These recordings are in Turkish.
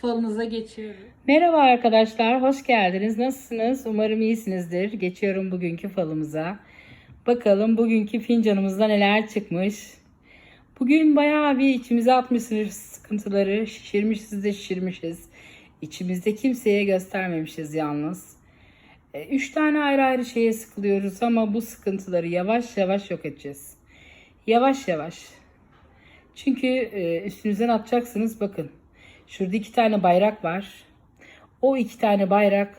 falınıza geçiyorum. Merhaba arkadaşlar, hoş geldiniz. Nasılsınız? Umarım iyisinizdir. Geçiyorum bugünkü falımıza. Bakalım bugünkü fincanımızda neler çıkmış. Bugün bayağı bir içimize atmışsınız sıkıntıları. Şişirmişiz de şişirmişiz. İçimizde kimseye göstermemişiz yalnız. E, Üç tane ayrı ayrı şeye sıkılıyoruz ama bu sıkıntıları yavaş yavaş yok edeceğiz. Yavaş yavaş. Çünkü e, üstünüzden atacaksınız bakın. Şurada iki tane bayrak var. O iki tane bayrak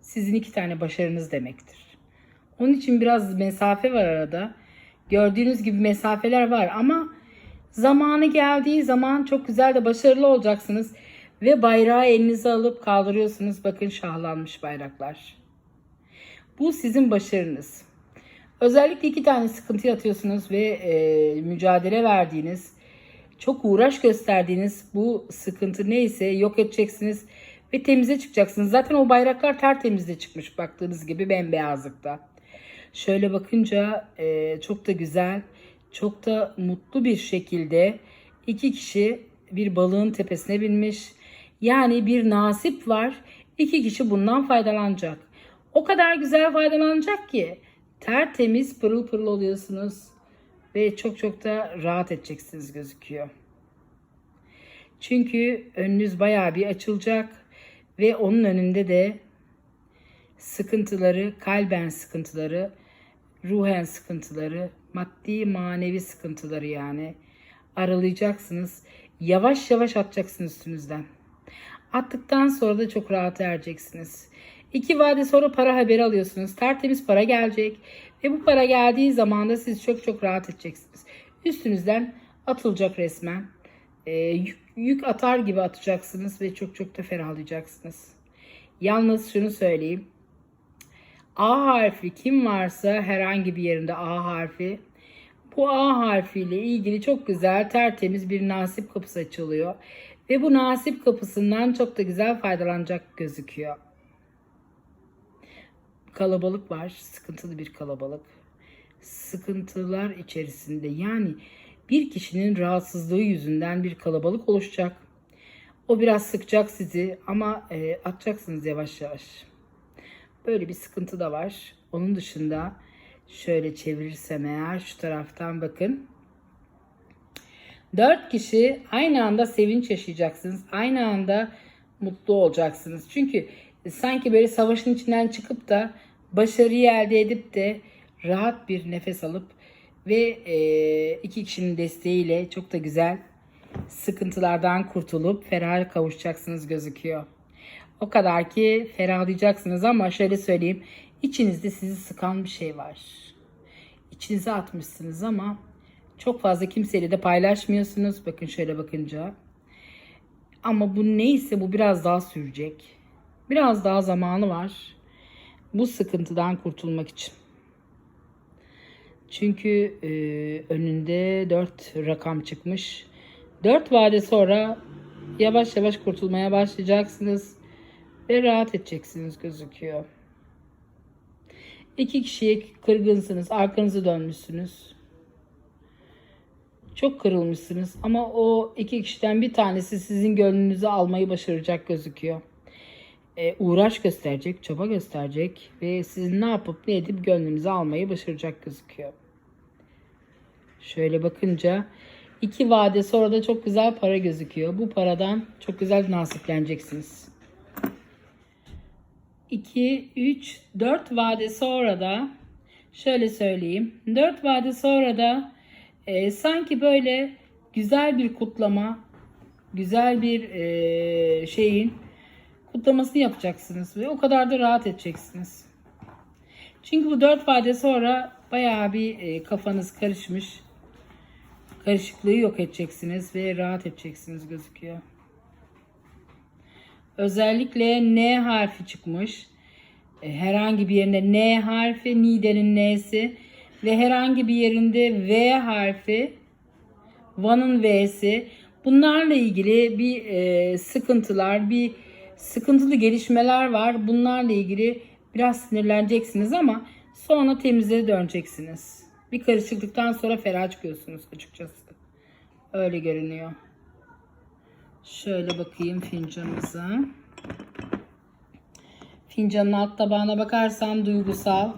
sizin iki tane başarınız demektir. Onun için biraz mesafe var arada. Gördüğünüz gibi mesafeler var ama zamanı geldiği zaman çok güzel de başarılı olacaksınız. Ve bayrağı elinize alıp kaldırıyorsunuz. Bakın şahlanmış bayraklar. Bu sizin başarınız. Özellikle iki tane sıkıntı atıyorsunuz ve e, mücadele verdiğiniz, çok uğraş gösterdiğiniz bu sıkıntı neyse yok edeceksiniz ve temize çıkacaksınız. Zaten o bayraklar tertemizde çıkmış baktığınız gibi bembeyazlıkta. Şöyle bakınca e, çok da güzel, çok da mutlu bir şekilde iki kişi bir balığın tepesine binmiş. Yani bir nasip var. İki kişi bundan faydalanacak. O kadar güzel faydalanacak ki tertemiz pırıl pırıl oluyorsunuz ve çok çok da rahat edeceksiniz gözüküyor. Çünkü önünüz bayağı bir açılacak ve onun önünde de sıkıntıları, kalben sıkıntıları, ruhen sıkıntıları, maddi manevi sıkıntıları yani aralayacaksınız. Yavaş yavaş atacaksınız üstünüzden. Attıktan sonra da çok rahat ereceksiniz. İki vade sonra para haberi alıyorsunuz. Tertemiz para gelecek. Ve bu para geldiği zaman da siz çok çok rahat edeceksiniz. Üstünüzden atılacak resmen. Ee, yük, yük atar gibi atacaksınız ve çok çok da ferahlayacaksınız. Yalnız şunu söyleyeyim. A harfi kim varsa herhangi bir yerinde A harfi bu A harfiyle ilgili çok güzel tertemiz bir nasip kapısı açılıyor. Ve bu nasip kapısından çok da güzel faydalanacak gözüküyor. Kalabalık var. Sıkıntılı bir kalabalık. Sıkıntılar içerisinde yani bir kişinin rahatsızlığı yüzünden bir kalabalık oluşacak. O biraz sıkacak sizi ama e, atacaksınız yavaş yavaş. Böyle bir sıkıntı da var. Onun dışında şöyle çevirirsem eğer şu taraftan bakın. Dört kişi aynı anda sevinç yaşayacaksınız. Aynı anda mutlu olacaksınız. Çünkü sanki böyle savaşın içinden çıkıp da başarıyı elde edip de rahat bir nefes alıp ve e, iki kişinin desteğiyle çok da güzel sıkıntılardan kurtulup ferah kavuşacaksınız gözüküyor. O kadar ki ferahlayacaksınız ama şöyle söyleyeyim. içinizde sizi sıkan bir şey var. İçinize atmışsınız ama çok fazla kimseyle de paylaşmıyorsunuz. Bakın şöyle bakınca. Ama bu neyse bu biraz daha sürecek. Biraz daha zamanı var. Bu sıkıntıdan kurtulmak için. Çünkü e, önünde 4 rakam çıkmış. 4 vade sonra yavaş yavaş kurtulmaya başlayacaksınız ve rahat edeceksiniz gözüküyor. İki kişiye kırgınsınız, arkanızı dönmüşsünüz. Çok kırılmışsınız ama o iki kişiden bir tanesi sizin gönlünüzü almayı başaracak gözüküyor. Ee, uğraş gösterecek, çaba gösterecek ve sizin ne yapıp ne edip gönlünüzü almayı başaracak gözüküyor. Şöyle bakınca iki vade sonra da çok güzel para gözüküyor. Bu paradan çok güzel nasipleneceksiniz. 2, 3, 4 vade sonra da şöyle söyleyeyim. 4 vade sonra da e, sanki böyle güzel bir kutlama, güzel bir e, şeyin kutlamasını yapacaksınız ve o kadar da rahat edeceksiniz. Çünkü bu 4 vade sonra bayağı bir e, kafanız karışmış. Karışıklığı yok edeceksiniz ve rahat edeceksiniz gözüküyor. Özellikle N harfi çıkmış. e, herhangi bir yerinde N harfi, Nide'nin N'si ve herhangi bir yerinde V harfi, Van'ın V'si. Bunlarla ilgili bir e, sıkıntılar, bir sıkıntılı gelişmeler var. Bunlarla ilgili biraz sinirleneceksiniz ama sonra temize döneceksiniz. Bir karışıklıktan sonra ferah çıkıyorsunuz açıkçası. Öyle görünüyor. Şöyle bakayım fincanımıza. Fincanın alt tabağına bakarsan duygusal.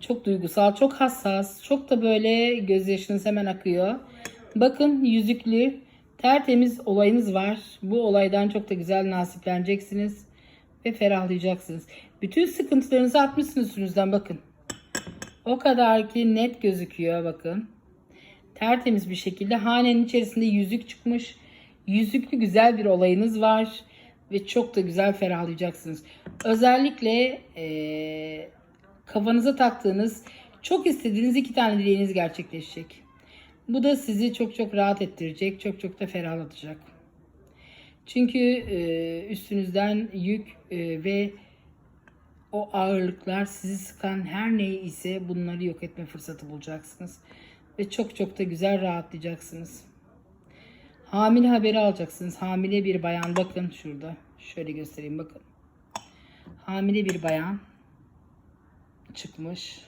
Çok duygusal, çok hassas, çok da böyle gözyaşınız hemen akıyor. Bakın yüzüklü, tertemiz olayınız var. Bu olaydan çok da güzel nasipleneceksiniz ve ferahlayacaksınız. Bütün sıkıntılarınızı atmışsınız üstünüzden bakın. O kadar ki net gözüküyor bakın. Tertemiz bir şekilde hanenin içerisinde yüzük çıkmış. Yüzüklü güzel bir olayınız var ve çok da güzel ferahlayacaksınız. Özellikle eee, kafanıza taktığınız, çok istediğiniz iki tane dileğiniz gerçekleşecek. Bu da sizi çok çok rahat ettirecek, çok çok da ferahlatacak. Çünkü eee, üstünüzden yük eee, ve o ağırlıklar sizi sıkan her ne ise bunları yok etme fırsatı bulacaksınız. Ve çok çok da güzel rahatlayacaksınız. Hamile haberi alacaksınız. Hamile bir bayan bakın şurada. Şöyle göstereyim bakın. Hamile bir bayan çıkmış.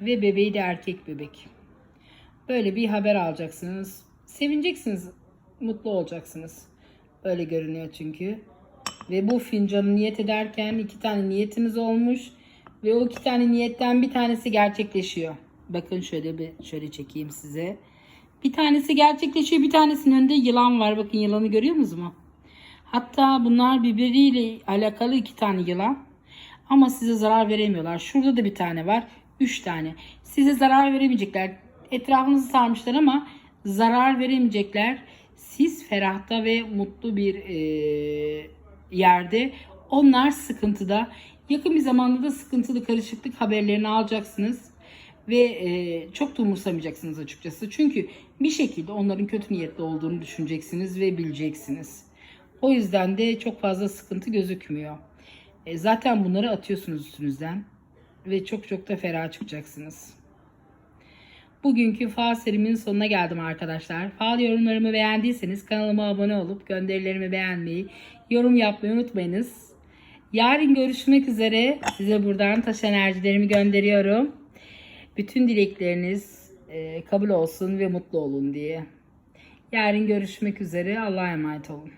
Ve bebeği de erkek bebek. Böyle bir haber alacaksınız. Sevineceksiniz. Mutlu olacaksınız. Öyle görünüyor çünkü. Ve bu fincanı niyet ederken iki tane niyetiniz olmuş. Ve o iki tane niyetten bir tanesi gerçekleşiyor. Bakın şöyle bir şöyle çekeyim size. Bir tanesi gerçekleşiyor. Bir tanesinin önünde yılan var. Bakın yılanı görüyor musunuz mu? Hatta bunlar birbiriyle alakalı iki tane yılan. Ama size zarar veremiyorlar. Şurada da bir tane var. Üç tane. Size zarar veremeyecekler. Etrafınızı sarmışlar ama zarar veremeyecekler. Siz ferahta ve mutlu bir eee, yerde. Onlar sıkıntıda. Yakın bir zamanda da sıkıntılı karışıklık haberlerini alacaksınız. Ve eee, çok da umursamayacaksınız açıkçası. Çünkü bir şekilde onların kötü niyetli olduğunu düşüneceksiniz ve bileceksiniz. O yüzden de çok fazla sıkıntı gözükmüyor. E, zaten bunları atıyorsunuz üstünüzden. Ve çok çok da ferah çıkacaksınız. Bugünkü fal serimin sonuna geldim arkadaşlar. Fal yorumlarımı beğendiyseniz kanalıma abone olup gönderilerimi beğenmeyi, yorum yapmayı unutmayınız. Yarın görüşmek üzere. Size buradan taş enerjilerimi gönderiyorum. Bütün dilekleriniz e, kabul olsun ve mutlu olun diye. Yarın görüşmek üzere. Allah'a emanet olun.